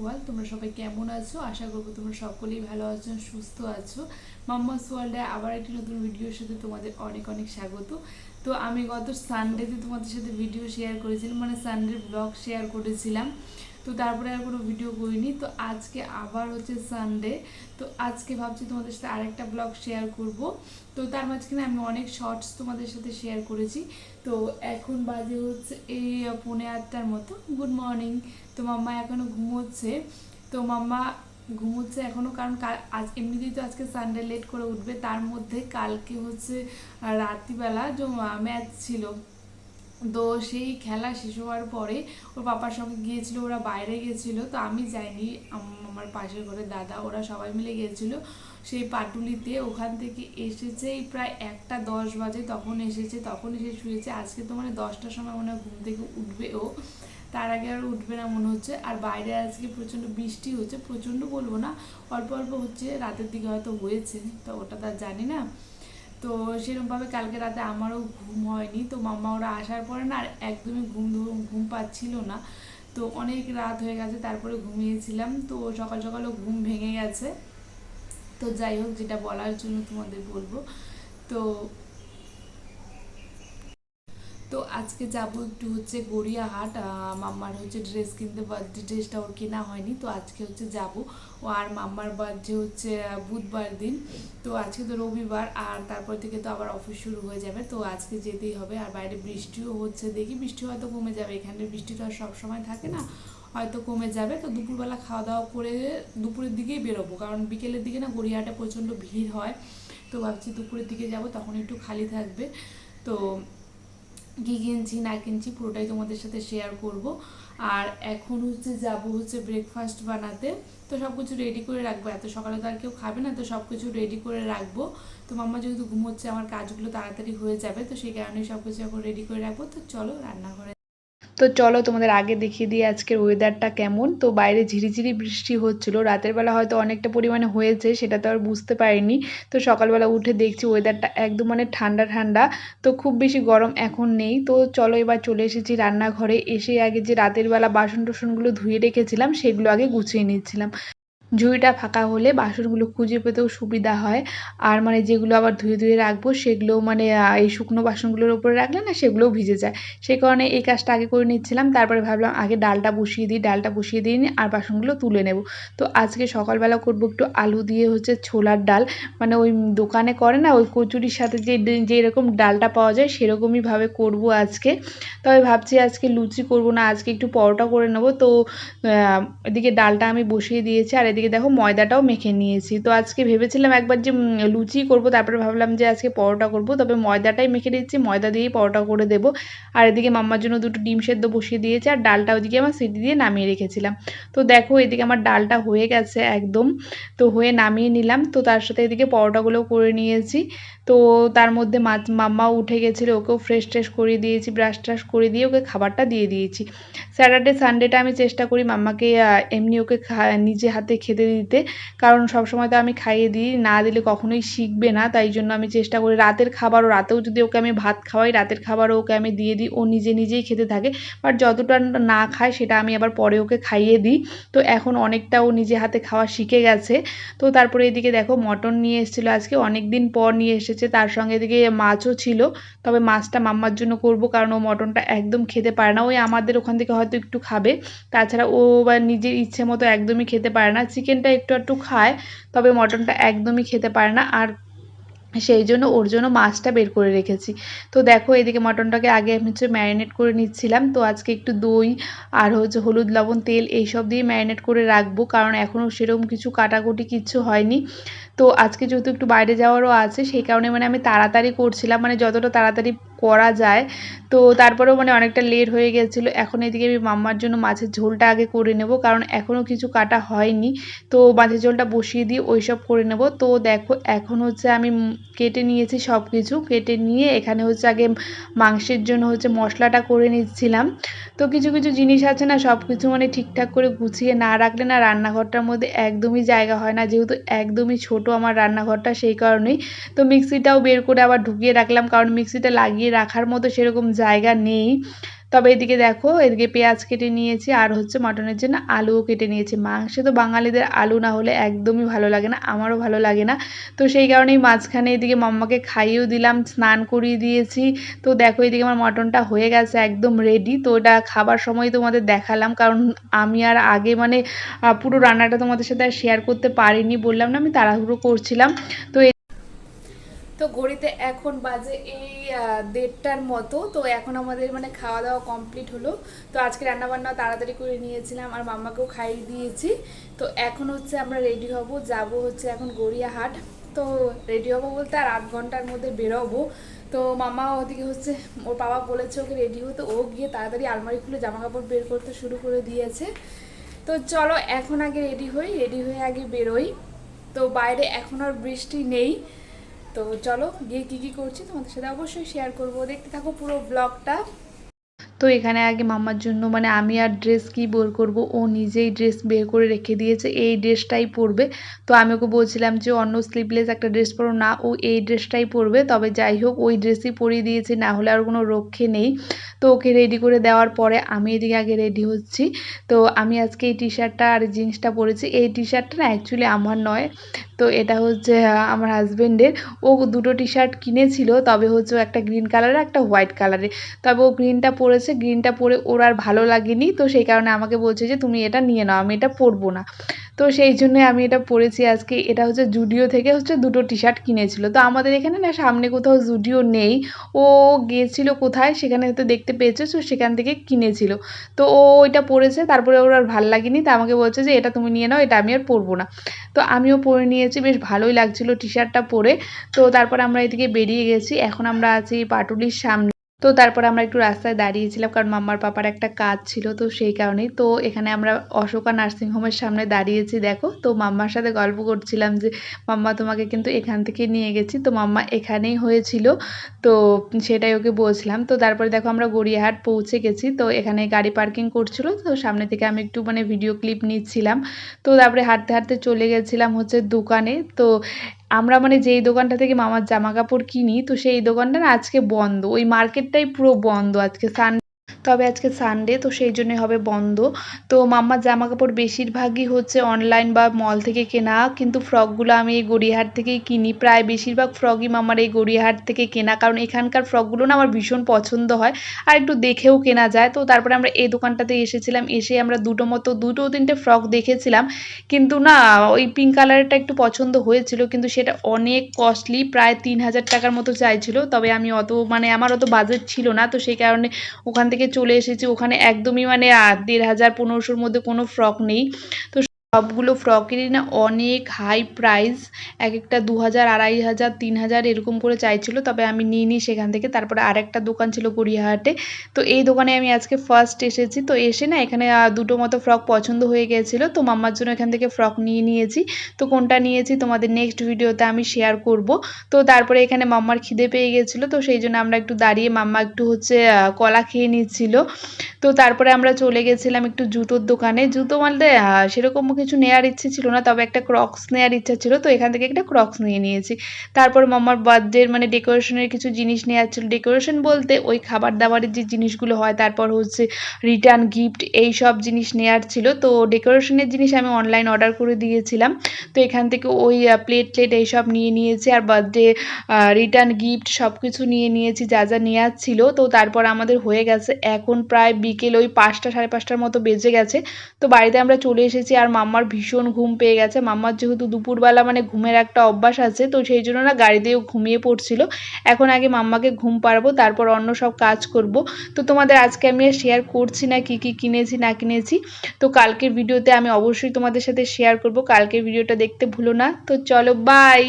World তোমরা সবাই কেমন আছো? আশা করব তোমরা সকলেই ভালো আছো, সুস্থ আছো। মাম্মাস ওয়ার্ল্ডে আবার একটি নতুন ভিডিওর সাথে তোমাদের অনেক অনেক স্বাগত। তো আমি গত সানডেতে তোমাদের সাথে ভিডিও শেয়ার করেছিলাম মানে সানডের ব্লগ শেয়ার করেছিলাম। তো তারপরে আর কোনো ভিডিও করিনি। তো আজকে আবার হচ্ছে সানডে তো আজকে ভাবছি তোমাদের সাথে আরেকটা ব্লগ শেয়ার করব। তো তার মাঝখানে আমি অনেক শর্টস তোমাদের সাথে শেয়ার করেছি। তো এখন বাজে হচ্ছে এই পৌনে আটটার মতো। গুড মর্নিং তো মাম্মা এখনও ঘুমোচ্ছে। তো মাম্মা ঘুমোচ্ছে এখনও কারণ আজ এমনিতেই তো আজকে সানডে লেট করে উঠবে। তার মধ্যে কালকে হচ্ছে রাত্রিবেলা যে ম্যাচ ছিল। তো সেই খেলা শেষ হওয়ার পরে ওর পাপার সঙ্গে গিয়েছিল, ওরা বাইরে গেছিল তো আমি যাইনি আমার পাশের ঘরে দাদা, ওরা সবাই মিলে গিয়েছিল। সেই পাটুলিতে ওখান থেকে এসেছে প্রায় একটা দশ বাজে তখন এসেছে তখন এসে শুয়েছে। আজকে তো মানে দশটার সময় মনে হয় ঘুম থেকে উঠবে ও। তার আগে আর উঠবে না মনে হচ্ছে। আর বাইরে আজকে প্রচণ্ড বৃষ্টি হচ্ছে, প্রচণ্ড বলব না, অল্প অল্প হচ্ছে, রাতের দিকে হয়তো হয়েছে, তো ওটা তো আর জানি না। তো সেরকমভাবে কালকে রাতে আমারও ঘুম হয়নি। তো মাম্মা ওরা আসার পরে না আর একদমই ঘুম ঘুম পাচ্ছিল না। তো অনেক রাত হয়ে গেছে, তারপরে ঘুমিয়েছিলাম। তো সকাল সকালও ঘুম ভেঙে গেছে। তো যাই হোক, যেটা বলার জন্য তোমাদের বলব। তো তো আজকে যাব একটু হচ্ছে গড়িয়াহাট মাম্মার হচ্ছে ড্রেস কিনতে বার্থডে ড্রেসটা ওর কেনা হয়নি, তো আজকে হচ্ছে যাব। ও আর মাম্মার বার্থডে হচ্ছে বুধবার দিন, তো আজকে তো রবিবার, আর তারপর থেকে তো আবার অফিস শুরু হয়ে যাবে, তো আজকে যেতেই হবে। আর বাইরে বৃষ্টিও হচ্ছে, দেখি বৃষ্টি হয়তো কমে যাবে, এখানে বৃষ্টি তো আর সবসময় থাকে না, হয়তো কমে যাবে। তো দুপুরবেলা খাওয়া দাওয়া করে দুপুরের দিকেই বেরোবো, কারণ বিকেলের দিকে না গড়িয়াহাটে প্রচণ্ড ভিড় হয়, তো ভাবছি দুপুরের দিকে যাব, তখন একটু খালি থাকবে, তো কী কিনছি, না কিনছি, পুরোটাই তোমাদের সাথে শেয়ার করব। আর এখন হচ্ছে যাব হচ্ছে ব্রেকফাস্ট বানাতে। তো সব কিছু রেডি করে রাখব। এত সকালে তো আর কেউ খাবে না, তো সব কিছু রেডি করে রাখব। তো মাম্মা যেহেতু ঘুমোচ্ছে, আমার কাজগুলো তাড়াতাড়ি হয়ে যাবে, তো সেই কারণেই সব কিছু এখন রেডি করে রাখব। তো চলো রান্নাঘরে তো চলো তোমাদের আগে দেখিয়ে দিই আজকের ওয়েদারটা কেমন। তো বাইরে ঝিরিঝিরি বৃষ্টি হচ্ছিল, রাতের বেলা হয়তো অনেকটা পরিমাণে হয়েছে, সেটা তো আর বুঝতে পারিনি। তো সকালবেলা উঠে দেখছি ওয়েদারটা একদম মানে ঠান্ডা ঠান্ডা, তো খুব বেশি গরম এখন নেই। তো চলো এবার চলে এসেছি রান্নাঘরে, এসে আগে যে রাতের বেলা বাসন টোসনগুলো ধুয়ে রেখেছিলাম, সেগুলো আগে গুছিয়ে নিচ্ছিলাম। ঝুড়িটা ফাঁকা হলে বাসনগুলো খুঁজে পেতেও সুবিধা হয়। আর মানে যেগুলো আবার ধুয়ে ধুয়ে রাখব, সেগুলো মানে এই শুকনো বাসনগুলোর উপরে রাখলে না সেগুলোও ভিজে যায়। সেই কারণে এই কাজটা আগে করে নিচ্ছিলাম, তারপরে ভাবলাম আগে ডালটা বসিয়ে দিই, ডালটা বসিয়ে দিয়ে নিই আর বাসনগুলো তুলে নেব। তো আজকে সকালবেলা করব একটু আলু দিয়ে হচ্ছে ছোলার ডাল। মানে ওই দোকানে করে না, ওই কচুরির সাথে যে যে এরকম ডালটা পাওয়া যায় সেরকমইভাবে করব আজকে। তবে ভাবছি আজকে লুচি করব না, আজকে একটু পরোটা করে নেব। তো এদিকে ডালটা আমি বসিয়ে দিয়েছি, আর এদিকে দেখো ময়দাটাও মেখে নিয়েছি। তো আজকে ভেবেছিলাম একবার যে লুচি করব, তারপরে ভাবলাম যে আজকে পরোটা করব। তবে ময়দাটাই মেখে দিচ্ছি ময়দা দিয়েই পরোটা করে দেব। আর এদিকে মাম্মার জন্য দুটো ডিম সেদ্ধ বসিয়ে দিয়েছি, আর ডালটা ওদিকে আমার সিটি দিয়ে নামিয়ে রেখেছিলাম। তো দেখো এদিকে আমার ডালটা হয়ে গেছে একদম। তো হয়ে নামিয়ে নিলাম। তো তার সাথে এদিকে পরোটাগুলো করে নিয়েছি। তো তার মধ্যে মাছ, মাম্মাও উঠে গেছিল, ওকেও ফ্রেশ ট্রেশ করিয়ে দিয়েছি ব্রাশ ট্রাশ করে দিয়ে ওকে খাবারটা দিয়ে দিয়েছি। স্যাটারডে সানডেটা আমি চেষ্টা করি মাম্মাকে এমনি ওকে নিজে হাতে খেতে দিতে। কারণ সবসময় তো আমি খাইয়ে দিই, না দিলে কখনোই শিখবে না, তাই জন্য আমি চেষ্টা করি রাতের খাবারও, রাতেও যদি ওকে আমি ভাত খাওয়াই, রাতের খাবারও ওকে আমি দিয়ে দিই, ও নিজে নিজেই খেতে থাকে। বাট যতটা না খায় সেটা আমি আবার পরে ওকে খাইয়ে দিই। তো এখন অনেকটা ও নিজে হাতে খাওয়া শিখে গেছে। তো তারপরে এদিকে দেখো মটন নিয়ে এসেছিল আজকে অনেক দিন পর নিয়ে এসেছে। তার সঙ্গে এদিকে মাছও ছিল। তবে মাছটা মাম্মার জন্য করব, কারণ ও মটনটা একদম খেতে পারে না। ওই আমাদের ওখান থেকে হয়তো একটু খাবে। তাছাড়া ও বা নিজের ইচ্ছে মতো একদমই খেতে পারে না। চিকেনটা একটু একটু খায়, তবে মটনটা একদমই খেতে পারে না। আর সেই জন্য ওর জন্য মাছটা বের করে রেখেছি। তো দেখো, এদিকে মটনটাকে আগে আমি হচ্ছে ম্যারিনেট করে নিচ্ছিলাম। তো আজকে একটু দই আর হচ্ছে হলুদ, লবণ, তেল এইসব দিয়ে ম্যারিনেট করে রাখব। কারণ এখনও সেরকম কিছু কাটাকুটি কিচ্ছু হয়নি। তো আজকে যেহেতু একটু বাইরে যাওয়ারও আছে, সেই কারণে মানে আমি তাড়াতাড়ি করছিলাম মানে যতটা তাড়াতাড়ি করা যায়। তো তারপরেও মানে অনেকটা লেট হয়ে গেছিল। এখন এদিকে আমি মাম্মার জন্য মাছের ঝোলটা আগে করে নেব, কারণ এখনও কিছু কাটা হয়নি। তো মাছের ঝোলটা বসিয়ে দিয়ে ওই সব করে নেব। তো দেখো, এখন হচ্ছে আমি কেটে নিয়েছি সব কিছু কেটে নিয়ে এখানে হচ্ছে আগে মাংসের জন্য হচ্ছে মশলাটা করে নিচ্ছিলাম। তো কিছু কিছু জিনিস আছে না সব কিছু মানে ঠিকঠাক করে গুছিয়ে না রাখলে না রান্নাঘরটার মধ্যে একদমই জায়গা হয় না। যেহেতু একদমই ছোট আমার রান্নাঘরটা সেই কারণেই। তো মিক্সিটাও বের করে আবার ঢুকিয়ে রাখলাম, কারণ মিক্সিটা লাগিয়ে রাখার মতো সেরকম জায়গা নেই। তবে এদিকে দেখো, এদিকে পেঁয়াজ কেটে নিয়েছি আর হচ্ছে মটনের জন্য আলুও কেটে নিয়েছি। মাংসে তো বাঙালিদের আলু না হলে একদমই ভালো লাগে না, আমারও ভালো লাগে না। তো সেই কারণেই মাঝখানে এদিকে মাম্মাকে খাইয়েও দিলাম, স্নান করিয়ে দিয়েছি। তো দেখো এদিকে আমার মটনটা হয়ে গেছে একদম রেডি তো ওটা খাবার সময় তোমাদের দেখালাম। কারণ আমি আর আগে মানে পুরো রান্নাটা তোমাদের সাথে আর শেয়ার করতে পারিনি, বললাম না, আমি তাড়াহুড়ো করছিলাম। তো তো ঘড়িতে এখন বাজে এই দেড়টার মতো। তো এখন আমাদের মানে খাওয়া দাওয়া কমপ্লিট হলো। তো আজকে রান্নাবান্না তাড়াতাড়ি করে নিয়েছিলাম আর মাম্মাকেও খাইয়ে দিয়েছি। তো এখন হচ্ছে আমরা রেডি হব। যাব হচ্ছে এখন গড়িয়াহাট। তো রেডি হব বলতে আর আধ ঘণ্টার মধ্যে বেরোবো। তো মামা ওদিকে হচ্ছে, ওর বাবা বলেছে ওকে রেডি হতে। ও গিয়ে তাড়াতাড়ি আলমারি খুলে জামা কাপড় বের করতে শুরু করে দিয়েছে। তো চলো এখন আগে রেডি হই। রেডি হয়ে আগে বেরোই। তো বাইরে এখন আর বৃষ্টি নেই। তো চলো গিয়ে কী কী করছি তোমাদের সাথে অবশ্যই শেয়ার করব। দেখতে থাকো পুরো ব্লগটা তো এখানে আগে মাম্মার জন্য মানে আমি আর ড্রেস কি বের করব, ও নিজেই ড্রেস বের করে রেখে দিয়েছে, এই ড্রেসটাই পরবে। তো আমি ওকে বলছিলাম যে, অন্য স্লিভলেস একটা ড্রেস পরো, না, ও এই ড্রেসটাই পরবে, তবে যাই হোক, ওই ড্রেসই পরিয়ে দিয়েছে, না হলে আর কোনো রক্ষে নেই। তো ওকে রেডি করে দেওয়ার পরে আমি এদিকে আগে রেডি হচ্ছি। তো আমি আজকে এই টি শার্টটা আর জিন্সটা পরেছি। এই টি শার্টটা না অ্যাকচুয়ালি আমার নয়, তো এটা হচ্ছে আমার হাজবেন্ডের ও দুটো টি শার্ট কিনেছিল, তবে হচ্ছে একটা গ্রিন কালারের একটা হোয়াইট কালারের তবে ও গ্রিনটা পরেছে গ্রিনটা পরে ওর আর ভালো লাগেনি। তো সেই কারণে আমাকে বলছে যে, তুমি এটা নিয়ে নাও, আমি এটা পরবো না। তো সেই জন্যই আমি এটা পরেছি আজকে। এটা হচ্ছে জুডিও থেকে হচ্ছে দুটো টি শার্ট কিনেছিল। তো আমাদের এখানে না, সামনে কোথাও জুডিও নেই। ও গিয়েছিল কোথায় সেখানে হয়তো দেখতে পেয়েছে, তো সেখান থেকে কিনেছিল। তো ও ওইটা পরেছে, তারপরে ওর আর ভালো লাগেনি। তা আমাকে বলছে যে, এটা তুমি নিয়ে নাও, এটা আমি আর পরবো না। তো আমিও পরে নিয়েছি, বেশ ভালোই লাগছিল টি শার্টটা পরে। তো তারপর আমরা এদিকে বেরিয়ে গেছি। এখন আমরা আছি পাটুলির সামনে। তো তারপর আমরা একটু রাস্তায় দাঁড়িয়েছিলাম, কারণ মাম্মার পাপার একটা কাজ ছিল তো সেই কারণেই। তো এখানে আমরা অশোকা নার্সিংহোমের সামনে দাঁড়িয়েছি, দেখো। তো মাম্মার সাথে গল্প করছিলাম যে, মাম্মা, তোমাকে কিন্তু এখান থেকে নিয়ে গেছি। তো মাম্মা এখানেই হয়েছিল, তো সেটাই ওকে বলছিলাম। তো তারপরে দেখো আমরা গড়িয়াহাট পৌঁছে গেছি, তো এখানে গাড়ি পার্কিং করছিল। তো সামনে থেকে আমি একটু মানে ভিডিও ক্লিপ নিচ্ছিলাম। তো তারপরে হাঁটতে হাঁটতে চলে গেছিলাম হচ্ছে দোকানে। তো আমরা মানে যেই দোকানটা থেকে মামার জামা কাপড় কিনি, তো সেই দোকানটা না আজকে বন্ধ। ওই মার্কেটটাই পুরো বন্ধ আজকে। সান তবে আজকে সানডে তো সেই জন্য হবে বন্ধ। তো মাম্মার জামা কাপড় বেশিরভাগই হচ্ছে অনলাইন বা মল থেকে কেনা, কিন্তু ফ্রকগুলো আমি এই গড়িয়াহাট থেকেই কিনি। প্রায় বেশিরভাগ ফ্রকই মামার এই গড়িয়াহাট থেকে কেনা, কারণ এখানকার ফ্রকগুলো না আমার ভীষণ পছন্দ হয়। আর একটু দেখেও কেনা যায়। তো তারপরে আমরা এই দোকানটাতে এসেছিলাম, এসে আমরা দুটো মতো, দুটো তিনটে ফ্রক দেখেছিলাম। কিন্তু না, ওই পিঙ্ক কালারটা একটু পছন্দ হয়েছিল, কিন্তু সেটা অনেক কস্টলি প্রায় তিন হাজার টাকার মতো চাইছিল। তবে আমি অত মানে আমার অত বাজেট ছিল না, তো সেই কারণে ওখান থেকে চলে এসেছি। ওখানে একদমই মানে দেড় হাজার পনেরোশোর মধ্যে কোনো ফ্রক নেই। তো সবগুলো ফ্রকেরই না অনেক হাই প্রাইস এক একটা দু হাজার আড়াই হাজার তিন হাজার এরকম করে চাইছিল, তবে আমি নিইনি সেখান থেকে। তারপরে আরেকটা দোকান ছিল গড়িয়াহাটে। তো এই দোকানে আমি আজকে ফার্স্ট এসেছি। তো এসে না এখানে দুটো মতো ফ্রক পছন্দ হয়ে গিয়েছিল তো মাম্মার জন্য এখান থেকে ফ্রক নিয়ে নিয়েছি। তো কোনটা নিয়েছি তোমাদের নেক্সট ভিডিওতে আমি শেয়ার করব। তো তারপরে এখানে মাম্মার খিদে পেয়ে গেছিল। তো সেই জন্য আমরা একটু দাঁড়িয়ে মাম্মা একটু হচ্ছে কলা খেয়ে নিচ্ছিল। তো তারপরে আমরা চলে গেছিলাম একটু জুতোর দোকানে। জুতো বলতে সেরকম কিছু নেওয়ার ইচ্ছে ছিল না, তবে একটা ক্রক্স নেওয়ার ইচ্ছা ছিল, তো এখান থেকে একটা ক্রক্স নিয়ে নিয়েছি। তারপর মামার বার্থডের মানে ডেকোরেশনের কিছু জিনিস নেওয়ার ছিল। ডেকোরেশন বলতে ওই খাবার দাবারের যে জিনিসগুলো হয়, তারপর হচ্ছে রিটার্ন গিফট এই সব জিনিস নেওয়ার ছিল। তো ডেকোরেশনের জিনিস আমি অনলাইন অর্ডার করে দিয়েছিলাম। তো এখান থেকে ওই প্লেট প্লেট এইসব নিয়ে নিয়েছি আর বার্থডে রিটার্ন গিফট সব কিছু নিয়ে নিয়েছি, যা যা নেওয়ার ছিল। তো তারপর আমাদের হয়ে গেছে, এখন প্রায় বিকেল ওই পাঁচটা সাড়ে পাঁচটার মতো বেজে গেছে। তো বাড়িতে আমরা চলে এসেছি আর মাম্মার ভীষণ ঘুম পেয়ে গেছে। মাম্মার যেহেতু দুপুরবেলা মানে ঘুমের একটা অভ্যাস আছে, তো সেই জন্য না গাড়িতেও ঘুমিয়ে পড়ছিল। এখন আগে মাম্মাকে ঘুম পারব তারপর অন্য সব কাজ করব। তো তোমাদের আজকে আমি আর শেয়ার করছি না কি কি কিনেছি, না কিনেছি। তো কালকের ভিডিওতে আমি অবশ্যই তোমাদের সাথে শেয়ার করব। কালকের ভিডিওটা দেখতে ভুলো না। তো চলো বাই